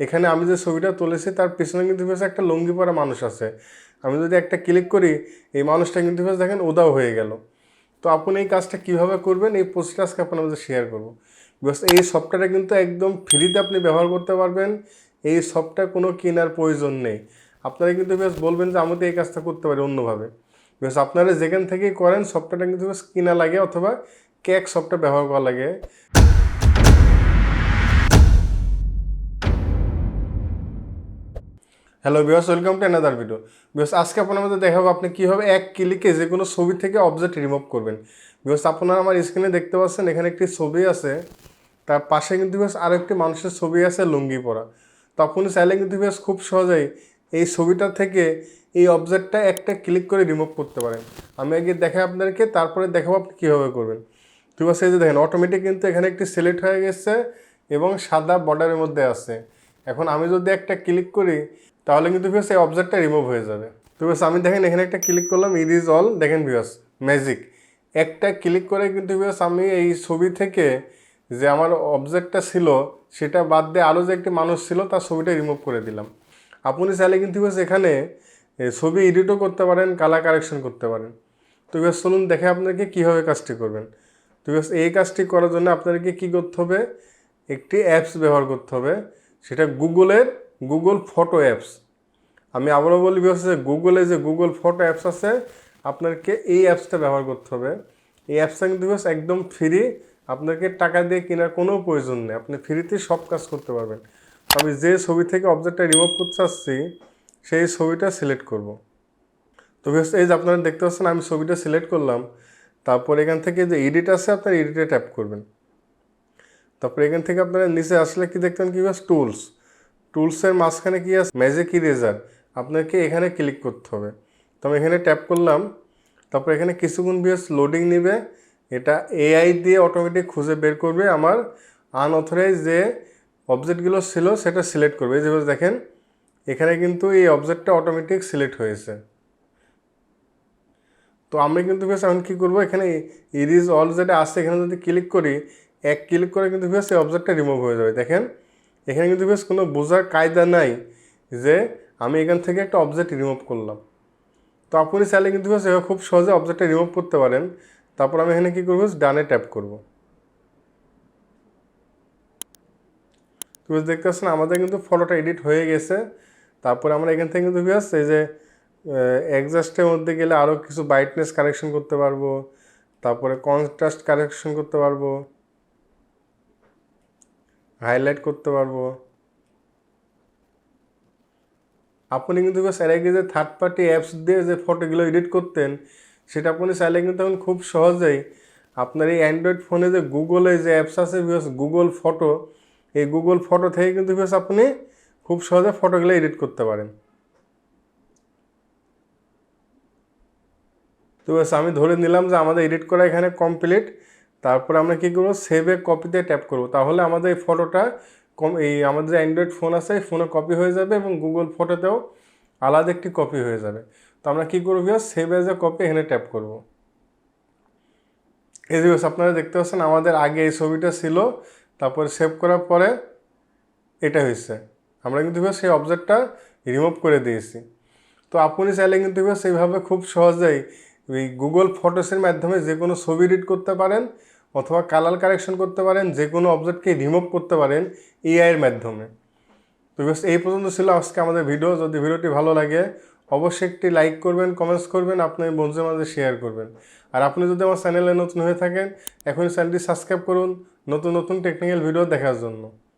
এখানে আমি যে ছবিটা তুলেছি, তার পিছনে কিন্তু বেশ একটা লুঙ্গি পরা মানুষ আছে। আমি যদি একটা ক্লিক করি, এই মানুষটা কিন্তু বেশ দেখেন উদাও হয়ে গেল। তো আপনি এই কাজটা কীভাবে করবেন, এই পোস্টটা আজকে আপনার মধ্যে শেয়ার করব। বিকজ এই সফটওয়্যারটা কিন্তু একদম ফ্রিতে আপনি ব্যবহার করতে পারবেন, এই সফটওয়্যার কোনো কেনার প্রয়োজন নেই। আপনারা কিন্তু বেশ বলবেন যে, আমি তো এই কাজটা করতে পারি অন্যভাবে। বিকজ আপনারা যেখান থেকেই করেন সফটওয়্যারটা কিন্তু বেশ কিনা লাগে অথবা ক্যাক সফটওয়্যার ব্যবহার করা লাগে। Hello viewers welcome to another video because আজকে আপনার মধ্যে দেখাবো আপনি কীভাবে এক ক্লিকে যে কোনো ছবি থেকে অবজেক্ট রিমুভ করবেন। বিকজ আপনারা আমার স্ক্রিনে দেখতে পাচ্ছেন, এখানে একটি ছবি আছে। তার পাশে কিন্তু বেশ আরও একটি মানুষের ছবি আছে, লুঙ্গি পরা। তো আপনি চাইলে কিন্তু বেশ খুব সহজেই এই ছবিটা থেকে এই অবজেক্টটা একটা ক্লিক করে রিমুভ করতে পারেন। আমি আগে দেখাই আপনাদেরকে, তারপরে দেখাবো আপনি কীভাবে করবেন। তো বাস এই যে দেখেন অটোমেটিক কিন্তু এখানে একটি সিলেক্ট হয়ে গেছে এবং সাদা বর্ডারের মধ্যে আছে। এখন আমি যদি একটা ক্লিক করি তাহলে কিন্তু ভিউস এই অবজেক্টটা রিমুভ হয়ে যাবে। তো ভিউস আমি দেখেন এখানে একটা ক্লিক করলাম ইট ইজ অল দেখেন ভিউস ম্যাজিক একটা ক্লিক করে কিন্তু ভিউস আমি এই ছবি থেকে যে আমার অবজেক্টটা ছিল, সেটা বাদ দিয়ে আরও যে একটি মানুষ ছিল, তার ছবিটা রিমুভ করে দিলাম। আপনি চাইলে কিন্তু ভিউস এখানে ছবি এডিটও করতে পারেন কালার কারেকশন করতে পারেন। তো ভিউস চলুন দেখে আপনাকে কীভাবে কাজটি করবেন। তো ভিউস এই কাজটি করার জন্য আপনাদেরকে কী করতে হবে? একটি অ্যাপস ব্যবহার করতে হবে। সেটা গুগলের গুগল ফটো অ্যাপস আমি আবারও বলি যে গুগলে যে গুগল ফটো অ্যাপস আছে আপনাকে এই অ্যাপসটা ব্যবহার করতে হবে। এই অ্যাপসটা কিন্তু একদম ফ্রি আপনাকে টাকা দিয়ে কেনার কোনো প্রয়োজন নেই। আপনি ফ্রিতে সব কাজ করতে পারবেন। আমি যে ছবি থেকে অবজেক্টটা রিমুভ করতে চাচ্ছি, সেই ছবিটা সিলেক্ট করব। তো বিকজ এই যে আপনারা দেখতে পাচ্ছেন, আমি ছবিটা সিলেক্ট করলাম। তারপর এখান থেকে যে এডিট আছে, আপনার এডিটে ট্যাপ করবেন। তারপর এখান থেকে আপনারা নিচে আসলে কি দেখতেন কি টুলস টুলসের মাঝখানে কি আছে? ম্যাজিক ইরেজার আপনাকে এখানে ক্লিক করতে হবে। তো আমি এখানে ট্যাপ করলাম। তারপর এখানে কিছুক্ষণ বিএস লোডিং নেবে। এটা এআই দিয়ে অটোমেটিক খুঁজে বের করবে আমার আনঅথরাইজ যে অবজেক্টগুলো ছিল সেটা সিলেক্ট করবে। এই যেভাবে দেখেন, এখানে কিন্তু এই অবজেক্টটা অটোমেটিক সিলেক্ট হয়েছে। তো আমি কিন্তু বেশ এখন কী করব? এখানে ইরিজ অল যেটা আছে, এখানে যদি ক্লিক করি, এক ক্লিক করে কিন্তু বেশ এই অবজেক্টটা রিমুভ হয়ে যাবে। দেখেন এখানে কিন্তু বেশ কোনো বোঝার কায়দা নাই যে আমি এখান থেকে একটা অবজেক্ট রিমুভ করলাম। তো আপনি চাইলে কিন্তু বেশ খুব সহজে অবজেক্টটা রিমুভ করতে পারেন। তারপর আমি এখানে কী করব? ডানে ট্যাপ করব। তো বেশ দেখতে পাচ্ছেন, আমাদের কিন্তু ফটোটা এডিট হয়ে গেছে। তারপরে আমরা এখান থেকে কিন্তু বেশ এই যে এক্সাস্টের মধ্যে গেলে আরও কিছু ব্রাইটনেস কারেকশন করতে পারব। তারপরে কনট্রাস্ট কারেকশন করতে পারব। হাইলাইট করতে পারব। আপনি কিন্তু আগে যে থার্ড পার্টি অ্যাপস দিয়ে যে ফটোগুলো এডিট করতেন, সেটা আপনি চাইলে কিন্তু এখন খুব সহজেই আপনার এই অ্যান্ড্রয়েড ফোনে যে গুগলে যে অ্যাপস আছে বিকজ গুগল ফটো এই গুগল ফটো থেকে কিন্তু বেশ আপনি খুব সহজে ফটোগুলো এডিট করতে পারেন। তো আমি ধরে নিলাম যে আমাদের এডিট করা এখানে কমপ্লিট তারপরে আমরা কী করব? সেভে কপিতে ট্যাপ করব। তাহলে আমাদের এই ফটোটা কম এই আমাদের অ্যান্ড্রয়েড ফোন আছে, এই ফোনে কপি হয়ে যাবে এবং গুগল ফটোতেও আলাদা একটি কপি হয়ে যাবে। তো আমরা কী করব সেভ এজ এ কপি এখানে ট্যাপ করব। এই যে আপনারা দেখতে পাচ্ছেন আমাদের আগে এই ছবিটা ছিল, তারপরে সেভ করার পরে এটা হয়েছে। আমরা কিন্তু এবার সেই অবজেক্টটা রিমুভ করে দিয়েছি। তো আপনি চাইলে কিন্তু এবার সেইভাবে খুব সহজেই এই গুগল ফটোসের মাধ্যমে যে কোনো ছবি এডিট করতে পারেন। অথবা কালার কারেকশন করতে পারেন, যে কোনো অবজেক্টকে রিমুভ করতে পারেন এআইয়ের মাধ্যমে। তো বিকজ এই পর্যন্ত ছিল আজকে আমাদের ভিডিও যদি ভিডিওটি ভালো লাগে, অবশ্যই একটি লাইক করবেন কমেন্টস করবেন আপনার বন্ধুদের মাঝে শেয়ার করবেন। আর আপনি যদি আমার চ্যানেলে নতুন হয়ে থাকেন, এখনই চ্যানেলটি সাবস্ক্রাইব করুন নতুন নতুন টেকনিক্যাল ভিডিও দেখার জন্য।